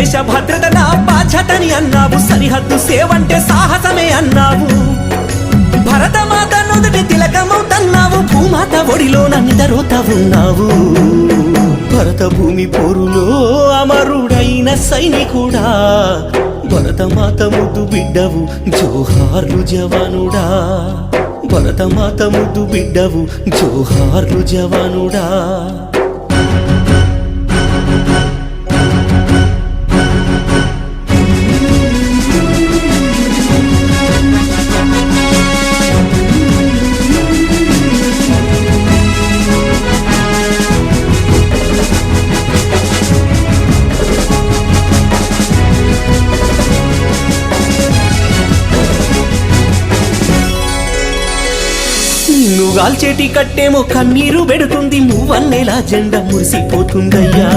దేశ భద్రత నా బాధ్యతని అన్నావు. సరిహద్దు సేవంటే సాహసమే అన్నావు. భరతమాత నుదుటి తిలకమవుతన్నావు. భూమాత ఒడిలో నిదరోత ఉన్నావు భరత భూమి పోరులో అమరుడైన సైనికుడా. భరతమాత ముద్దు బిడ్డవు జోహార్లు జవానుడా. భరతమాత ముద్దు బిడ్డవు జోహార్లు జవానుడా. నువ్వాల్చేటి కట్టేమో కన్నీరు పెడుతుంది మువ్వన్నెలా జెండా మురిసిపోతుందయ్యా.